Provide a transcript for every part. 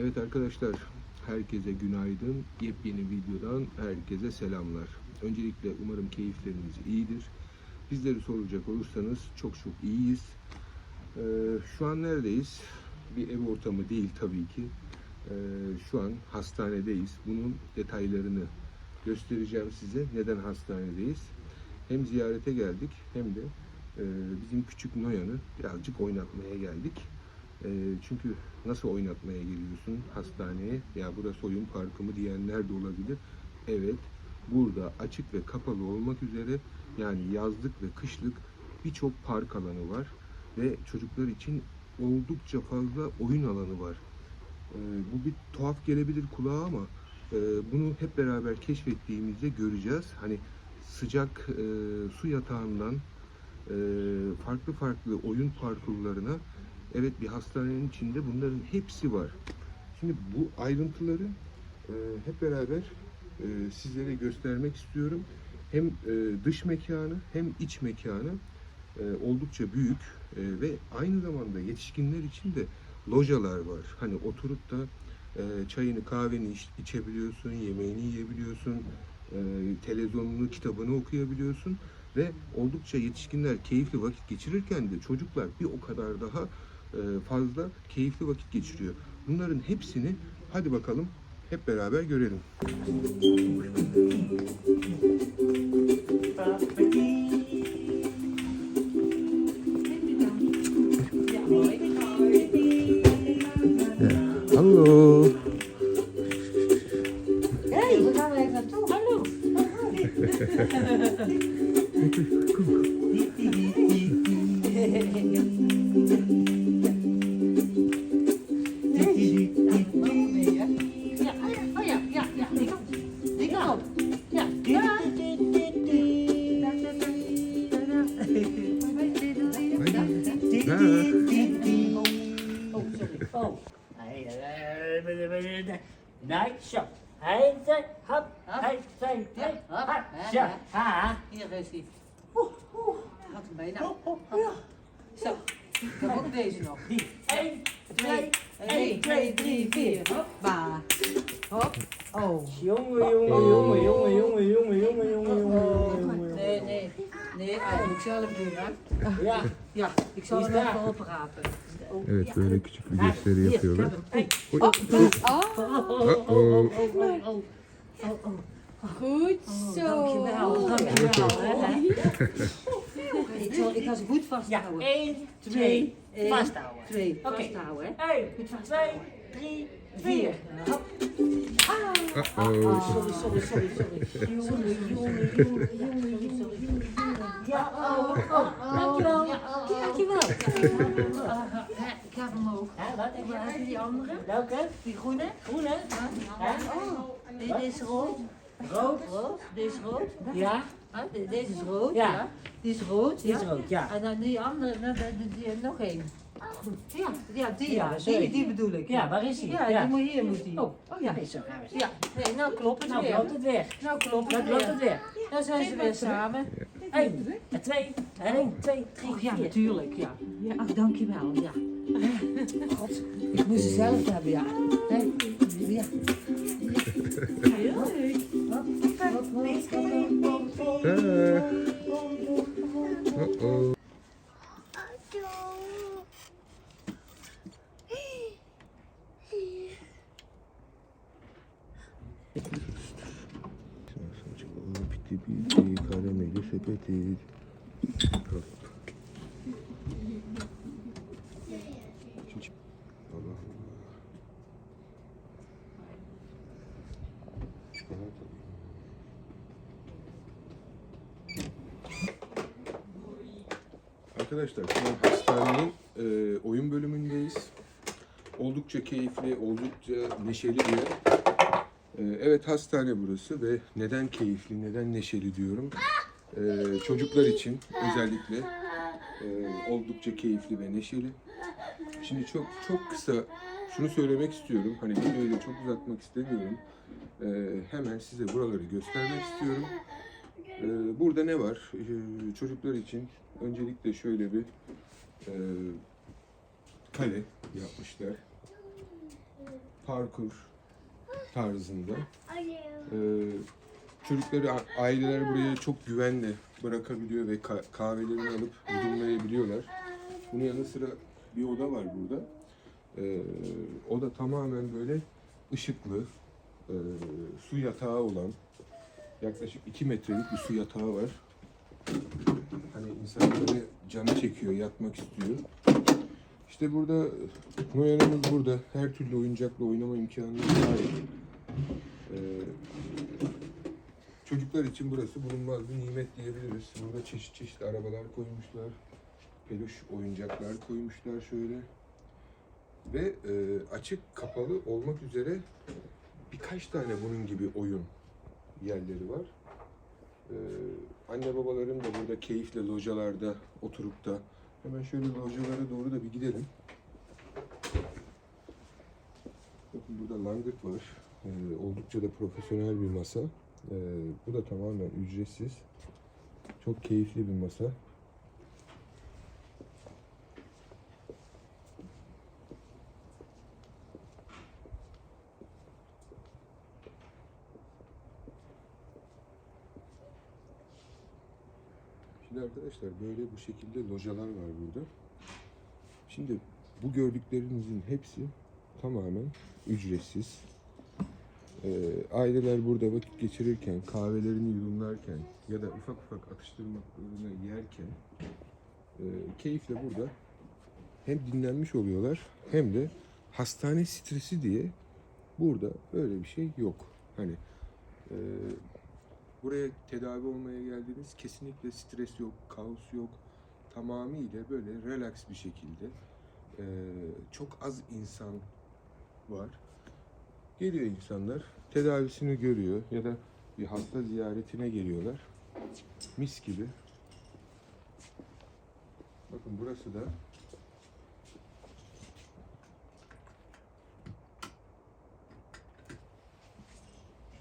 Evet arkadaşlar, herkese günaydın. Yepyeni videodan herkese selamlar. Öncelikle umarım keyifleriniz iyidir. Bizleri soracak olursanız çok çok iyiyiz. Ee, şu an neredeyiz? Bir ev ortamı değil tabii ki. Ee, şu an hastanedeyiz. Bunun detaylarını göstereceğim size. Neden hastanedeyiz? Hem ziyarete geldik hem de e, bizim küçük Noyan'ı birazcık oynatmaya geldik. E, çünkü nasıl oynatmaya geliyorsun hastaneye? Ya burası oyun parkı mı diyenler de olabilir. Evet, burada açık ve kapalı olmak üzere yani yazlık ve kışlık birçok park alanı var ve çocuklar için oldukça fazla oyun alanı var. E, bu bir tuhaf gelebilir kulağa ama e, bunu hep beraber keşfettiğimizde göreceğiz. Hani sıcak e, su yatağından e, farklı farklı oyun parkurlarına evet bir hastanenin içinde bunların hepsi var. Şimdi bu ayrıntıları e, hep beraber e, sizlere göstermek istiyorum. Hem e, dış mekanı hem iç mekanı e, oldukça büyük e, ve aynı zamanda yetişkinler için de lojalar var. Hani oturup da e, çayını kahveni iç- içebiliyorsun, yemeğini yiyebiliyorsun, e, televizyonunu, kitabını okuyabiliyorsun ve oldukça yetişkinler keyifli vakit geçirirken de çocuklar bir o kadar daha fazla keyifli vakit geçiriyor. Bunların hepsini hadi bakalım hep beraber görelim. Hallo. Hé, we gaan Gaat hem bijna. Zo, ik heb ook deze nog. Die. Eén, twee, 1, 2, 3, 4. Hoppa. Hop. Oh. Jongen, jongen, jongen, jongen, jongen, jongen, jongen, jongen, jongen. Nee, nee. Nee, dat moet ik zelf doen, hè. Ja. Ja, ik zal hem even oprapen. Evet böyle küçük bir gösteri yapıyorlar. Oy. Oh, oh, oh, oh, oh, oh, oh. Oh, oh. Goed Oh, zo. dankjewel, dankjewel. Ik, zal, ik ga ze goed Ja, vasthouden. één, twee, Eén, vasthouden. Twee, Oké. vasthouden, hè. Eén, Goed twee, vasthouden. drie, Vier. Hop. Uh-oh. Oh, sorry, sorry, sorry, sorry. Sorry, jongen, jongen, jongen, jongen, sorry. Ja, oh, oh, dankjewel. Ja, dankjewel. Ja, Ik ga hem ook. Ja, wat heb je die andere? Welke? Die groene? Groene? Ja. Oh, deze is rood. Rood? Rood. Deze is rood. Ja, Ah, de- Deze is rood. Ja. Ja. Die is rood. die is ja. rood, ja. En dan die andere, nou, die, die, die- nog één. Ja, ja, die, Ja, ja. sorry. Die, die bedoel ik. Ja, waar is die? Ja, Ja. die moet hier moet die. Oh, oh ja. Nee, zo gaan we. Ja, nee, nou klopt het Nou, weer. loopt het weer. Nou klopt Dat het loopt weer. het weer. Dan zijn ze weer samen. Eén, en twee, en één, twee, drie, Och ja, vier. natuurlijk, ja. ja. Ach, dankjewel, ja. God, ik moest ze zelf hebben, ja. Hè? Ja. Heel leuk. Da. Oh oh. Saçmalı sepeti. Arkadaşlar şu an hastanenin e, oyun bölümündeyiz. Oldukça keyifli, oldukça neşeli bir yer. E, evet hastane burası ve neden keyifli, neden neşeli diyorum. E, çocuklar için özellikle e, oldukça keyifli ve neşeli. Şimdi çok çok kısa şunu söylemek istiyorum. Hani videoyu da çok uzatmak istemiyorum. E, hemen size buraları göstermek istiyorum. Ee, burada ne var? Ee, çocuklar için öncelikle şöyle bir e, kale yapmışlar. parkur tarzında. Ee, çocukları, aileler buraya çok güvenle bırakabiliyor ve ka- kahvelerini alıp yudumlayabiliyorlar. Bunun yanı sıra bir oda var burada. Ee, o da tamamen böyle ışıklı, e, su yatağı olan, yaklaşık 2 metrelik bir su yatağı var. Hani insanları canı çekiyor, yatmak istiyor. İşte burada Noyan'ımız burada. Her türlü oyuncakla oynama imkanına sahip. Ee, çocuklar için burası bulunmaz bir nimet diyebiliriz. Burada çeşit çeşit arabalar koymuşlar. Peluş oyuncaklar koymuşlar şöyle. Ve e, açık kapalı olmak üzere birkaç tane bunun gibi oyun yerleri var. Ee, anne babaların da burada keyifle localarda oturup da hemen şöyle localara doğru da bir gidelim. Bakın burada langırt var. Ee, oldukça da profesyonel bir masa. Ee, bu da tamamen ücretsiz. Çok keyifli bir masa. Şimdi arkadaşlar böyle bu şekilde localar var burada. Şimdi bu gördüklerinizin hepsi tamamen ücretsiz. Ee, aileler burada vakit geçirirken, kahvelerini yudumlarken ya da ufak ufak atıştırmalarını yerken e, keyifle burada hem dinlenmiş oluyorlar hem de hastane stresi diye burada böyle bir şey yok. Hani e, buraya tedavi olmaya geldiniz kesinlikle stres yok, kaos yok. Tamamıyla böyle relax bir şekilde e, çok az insan var. Geliyor insanlar, tedavisini görüyor ya da bir hasta ziyaretine geliyorlar. Mis gibi. Bakın burası da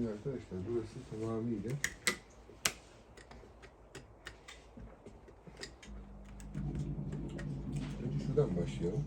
Şimdi arkadaşlar burası tamamıyla Önce şuradan başlayalım.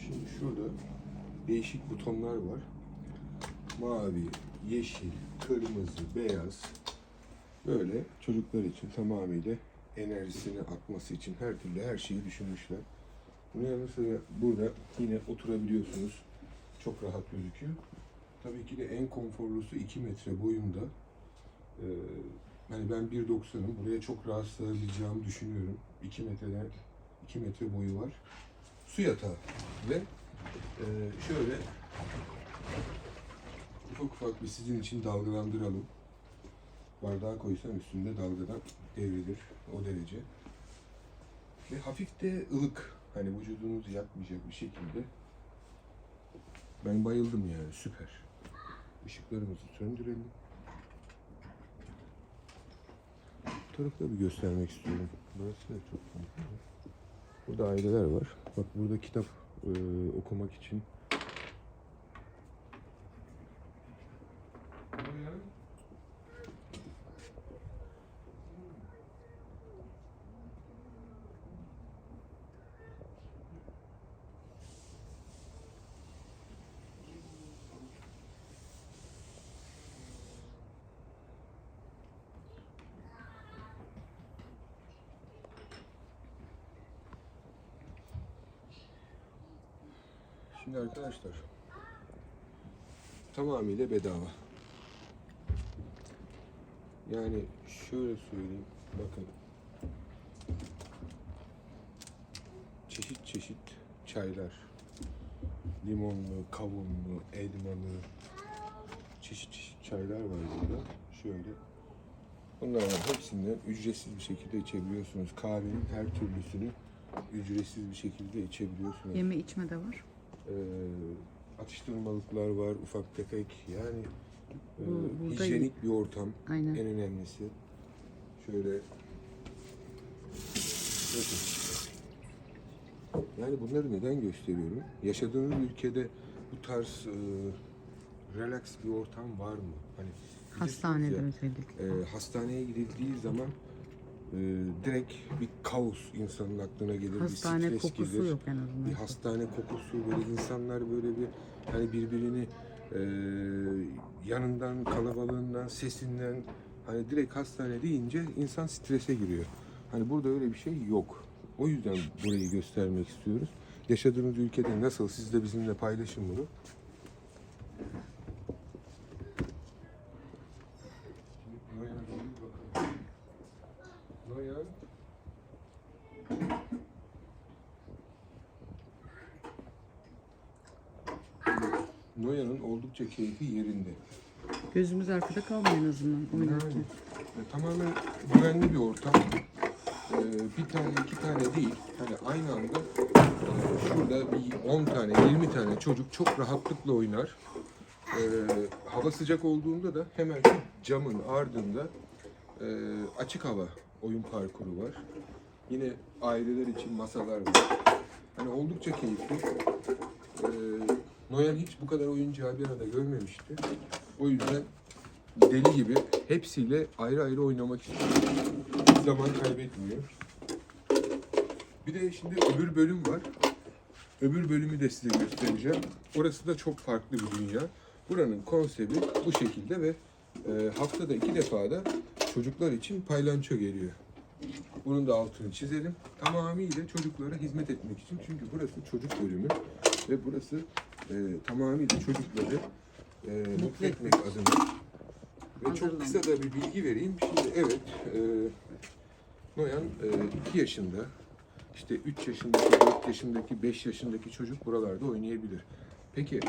Şimdi şurada değişik butonlar var. Mavi, yeşil, kırmızı, beyaz. Böyle çocuklar için tamamıyla enerjisini atması için her türlü her şeyi düşünmüşler. Bunun yanı sıra burada yine oturabiliyorsunuz. Çok rahat gözüküyor. Tabii ki de en konforlusu 2 metre boyunda. Ee, hani ben 1.90'ım. Buraya çok rahat sığabileceğimi düşünüyorum. 2 metreden 2 metre boyu var. Su yatağı ve e, şöyle ufak ufak bir sizin için dalgalandıralım. Bardağa koysam üstünde dalgadan devrilir o derece. Ve hafif de ılık. Hani vücudunuzu yakmayacak bir şekilde. Ben bayıldım yani süper. Işıklarımızı söndürelim. Bu tarafta bir göstermek istiyorum. Burası da çok konforlu. Burada aileler var. Bak burada kitap e, okumak için. Şimdi arkadaşlar tamamıyla bedava. Yani şöyle söyleyeyim bakın çeşit çeşit çaylar limonlu, kavunlu, elmalı çeşit çeşit çaylar var burada. Şöyle bunların hepsinden ücretsiz bir şekilde içebiliyorsunuz. Kahvenin her türlüsünü ücretsiz bir şekilde içebiliyorsunuz. Yeme içme de var. Ee, atıştırmalıklar var, ufak tefek yani e, Bu- burada- hijyenik bir ortam Aynen. en önemlisi. Şöyle bakın. Yani bunları neden gösteriyorum? Yaşadığınız ülkede bu tarz e, relax bir ortam var mı? Hani Hastanede ya, özellikle. e, hastaneye gidildiği zaman e, direkt bir kaos insanın aklına gelir. Hastane bir stres kokusu gelir. yok en azından. Bir hastane kokusu böyle insanlar böyle bir hani birbirini e, yanından kalabalığından sesinden hani direkt hastane deyince insan strese giriyor. Hani burada öyle bir şey yok. O yüzden burayı göstermek istiyoruz. Yaşadığınız ülkede nasıl siz de bizimle paylaşın bunu. Noyan. Noyan'ın oldukça keyfi yerinde. Gözümüz arkada kalmıyor en azından oynarken. Yani, e, tamamen güvenli bir ortam. E, bir tane, iki tane değil. Hani aynı anda e, şurada bir 10 tane, 20 tane çocuk çok rahatlıkla oynar. E, hava sıcak olduğunda da hemen şu camın ardında e, açık hava oyun parkuru var. Yine aileler için masalar var. Hani oldukça keyifli. E, Noyan hiç bu kadar oyuncağı bir arada görmemişti. O yüzden deli gibi hepsiyle ayrı ayrı oynamak istiyor. Hiç zaman kaybetmiyor. Bir de şimdi öbür bölüm var. Öbür bölümü de size göstereceğim. Orası da çok farklı bir dünya. Buranın konsepti bu şekilde ve e, haftada iki defa da çocuklar için paylanço geliyor. Bunun da altını çizelim. Tamamıyla çocuklara hizmet etmek için. Çünkü burası çocuk bölümü ve burası e, tamamıyla çocukları e, mutlu etmek adına. Ve çok kısa da bir bilgi vereyim. Şimdi evet, e, Noyan 2 yaşında, işte 3 yaşındaki, 4 yaşındaki, 5 yaşındaki çocuk buralarda oynayabilir. Peki e,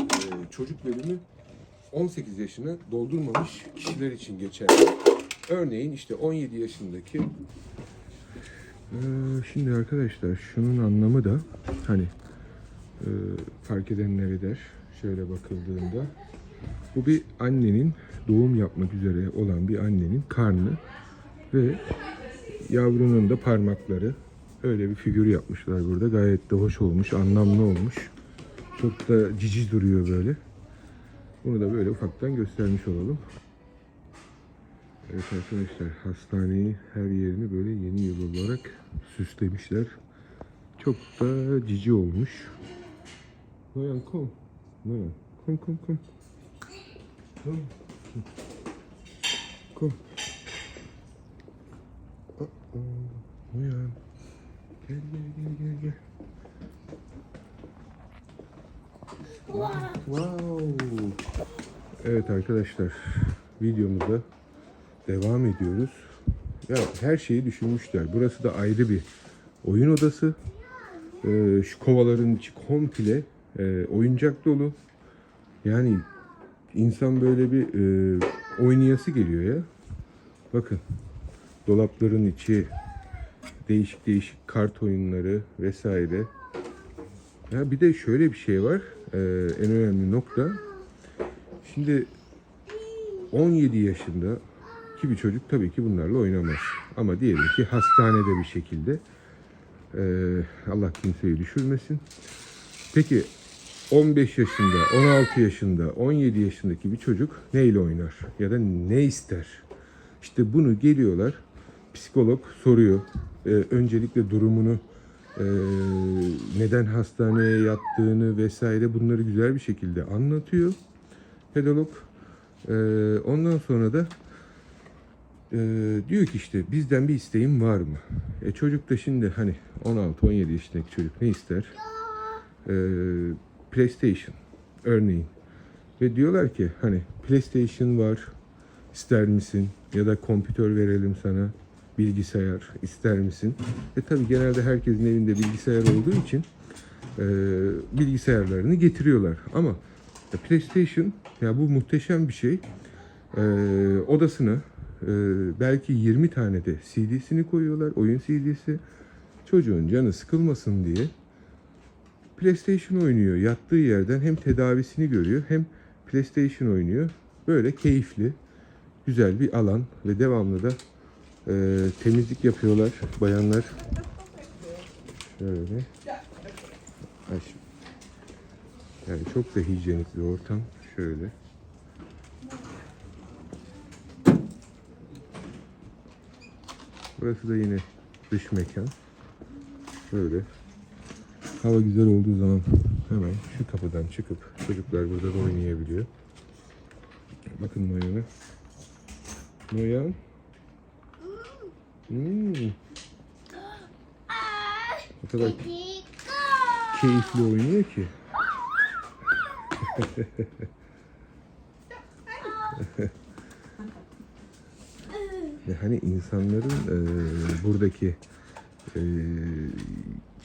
çocuk bölümü 18 yaşını doldurmamış kişiler için geçerli. Örneğin işte 17 yaşındaki Ee, Şimdi arkadaşlar şunun anlamı da hani e, fark edenleri der şöyle bakıldığında bu bir annenin doğum yapmak üzere olan bir annenin karnı ve yavrunun da parmakları öyle bir figür yapmışlar burada gayet de hoş olmuş anlamlı olmuş çok da cici duruyor böyle bunu da böyle ufaktan göstermiş olalım Evet arkadaşlar hastaneyi her yerini böyle yeni yıl olarak süslemişler. Çok da cici olmuş. Noyan kom. Noyan. Kom kom kom. Kom. Aa, Noyan. Gel gel gel gel gel. Wow. Evet arkadaşlar videomuza devam ediyoruz. Ya her şeyi düşünmüşler. Burası da ayrı bir oyun odası. Ee, şu kovaların içi komple e, oyuncak dolu. Yani insan böyle bir e, oynayası geliyor ya. Bakın dolapların içi değişik değişik kart oyunları vesaire. Ya bir de şöyle bir şey var. e, en önemli nokta. Şimdi 17 yaşında ki bir çocuk tabii ki bunlarla oynamaz. Ama diyelim ki hastanede bir şekilde eee, Allah kimseyi düşürmesin. Peki 15 yaşında, 16 yaşında, 17 yaşındaki bir çocuk neyle oynar? Ya da ne ister? İşte bunu geliyorlar, psikolog soruyor. Eee, öncelikle durumunu, eee, neden hastaneye yattığını vesaire bunları güzel bir şekilde anlatıyor. Pedagog. Eee, ondan sonra da ee, diyor ki işte bizden bir isteğin var mı? E çocuk da şimdi hani 16-17 yaşındaki çocuk ne ister? Ee, PlayStation örneğin. Ve diyorlar ki hani PlayStation var ister misin? Ya da kompütör verelim sana bilgisayar ister misin? E tabi genelde herkesin evinde bilgisayar olduğu için e, bilgisayarlarını getiriyorlar. Ama PlayStation ya bu muhteşem bir şey. E, odasına e, belki 20 tane de CD'sini koyuyorlar. Oyun CD'si. Çocuğun canı sıkılmasın diye PlayStation oynuyor. Yattığı yerden hem tedavisini görüyor hem PlayStation oynuyor. Böyle keyifli, güzel bir alan ve devamlı da e, temizlik yapıyorlar bayanlar. Şöyle. Yani çok da hijyenik bir ortam. Şöyle. Burası da yine dış mekan. Böyle. Hava güzel olduğu zaman hemen şu kapıdan çıkıp çocuklar burada da oynayabiliyor. Bakın Noyan'a. Noyan. Hmm. O kadar keyifli oynuyor ki. Hani insanların e, buradaki e,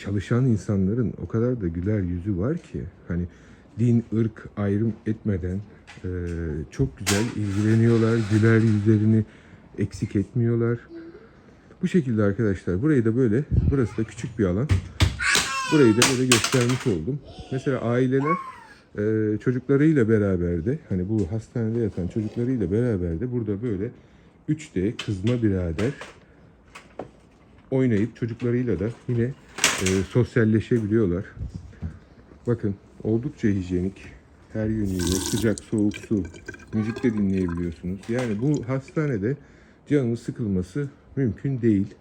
çalışan insanların o kadar da güler yüzü var ki hani din, ırk ayrım etmeden e, çok güzel ilgileniyorlar. Güler yüzlerini eksik etmiyorlar. Bu şekilde arkadaşlar burayı da böyle burası da küçük bir alan. Burayı da böyle göstermiş oldum. Mesela aileler e, çocuklarıyla beraber de hani bu hastanede yatan çocuklarıyla beraber de burada böyle 3D kızma birader oynayıp çocuklarıyla da yine e, sosyalleşebiliyorlar. Bakın oldukça hijyenik. Her yönüyle sıcak soğuk su, müzik de dinleyebiliyorsunuz. Yani bu hastanede canınız sıkılması mümkün değil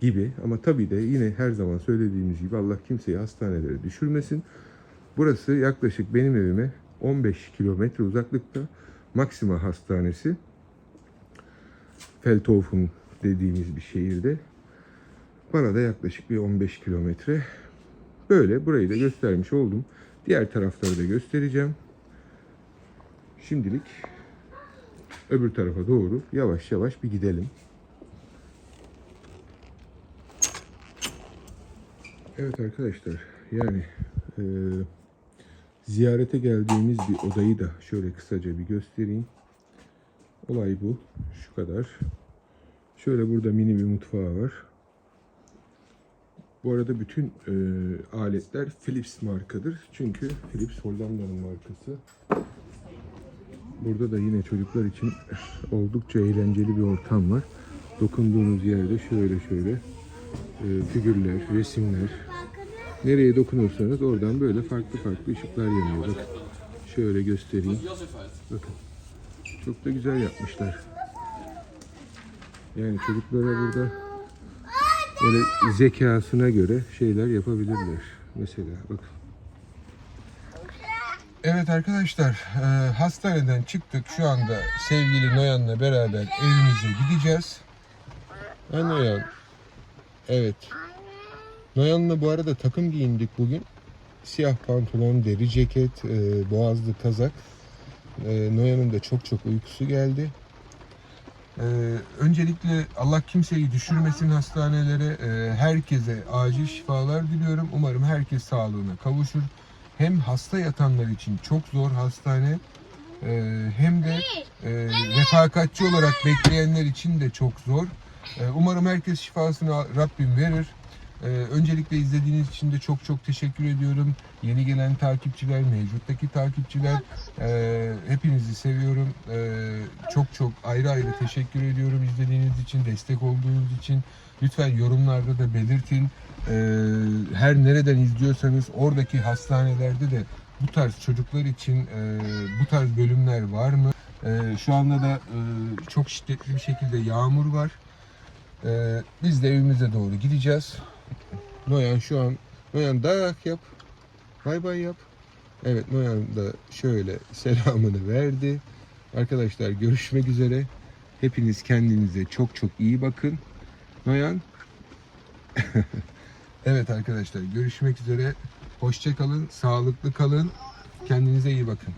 gibi. Ama tabii de yine her zaman söylediğimiz gibi Allah kimseyi hastanelere düşürmesin. Burası yaklaşık benim evime 15 kilometre uzaklıkta Maxima Hastanesi. Feldhofen dediğimiz bir şehirde. Bana da yaklaşık bir 15 kilometre. Böyle burayı da göstermiş oldum. Diğer tarafları da göstereceğim. Şimdilik öbür tarafa doğru yavaş yavaş bir gidelim. Evet arkadaşlar yani e, ziyarete geldiğimiz bir odayı da şöyle kısaca bir göstereyim. Olay bu. Şu kadar. Şöyle burada mini bir mutfağı var. Bu arada bütün e, aletler Philips markadır. Çünkü Philips Hollanda'nın markası. Burada da yine çocuklar için oldukça eğlenceli bir ortam var. Dokunduğunuz yerde şöyle şöyle e, figürler, resimler. Nereye dokunursanız oradan böyle farklı farklı ışıklar yanıyor. Bakın şöyle göstereyim. Bakın. Çok da güzel yapmışlar. Yani çocuklara burada böyle zekasına göre şeyler yapabilirler. Mesela bakın. Evet arkadaşlar e, hastaneden çıktık. Şu anda sevgili Noyan'la beraber evimize gideceğiz. Ha Noyan. Evet. Noyan'la bu arada takım giyindik bugün. Siyah pantolon, deri ceket, e, boğazlı kazak. E, Noyan'ın da çok çok uykusu geldi. E, öncelikle Allah kimseyi düşürmesin hastanelere. E, herkese acil şifalar diliyorum. Umarım herkes sağlığına kavuşur. Hem hasta yatanlar için çok zor hastane. e, hem de e, refakatçi olarak bekleyenler için de çok zor. E, umarım herkes şifasını Rabbim verir. Ee, öncelikle izlediğiniz için de çok çok teşekkür ediyorum. Yeni gelen takipçiler, mevcuttaki takipçiler, e, hepinizi seviyorum. E, çok çok ayrı ayrı teşekkür ediyorum izlediğiniz için, destek olduğunuz için. Lütfen yorumlarda da belirtin. E, her nereden izliyorsanız oradaki hastanelerde de bu tarz çocuklar için e, bu tarz bölümler var mı? E, şu anda da e, çok şiddetli bir şekilde yağmur var. E, biz de evimize doğru gideceğiz. Noyan şu an Noyan dayak yap. Bay bay yap. Evet Noyan da şöyle selamını verdi. Arkadaşlar görüşmek üzere. Hepiniz kendinize çok çok iyi bakın. Noyan. evet arkadaşlar görüşmek üzere. Hoşça kalın, sağlıklı kalın. Kendinize iyi bakın.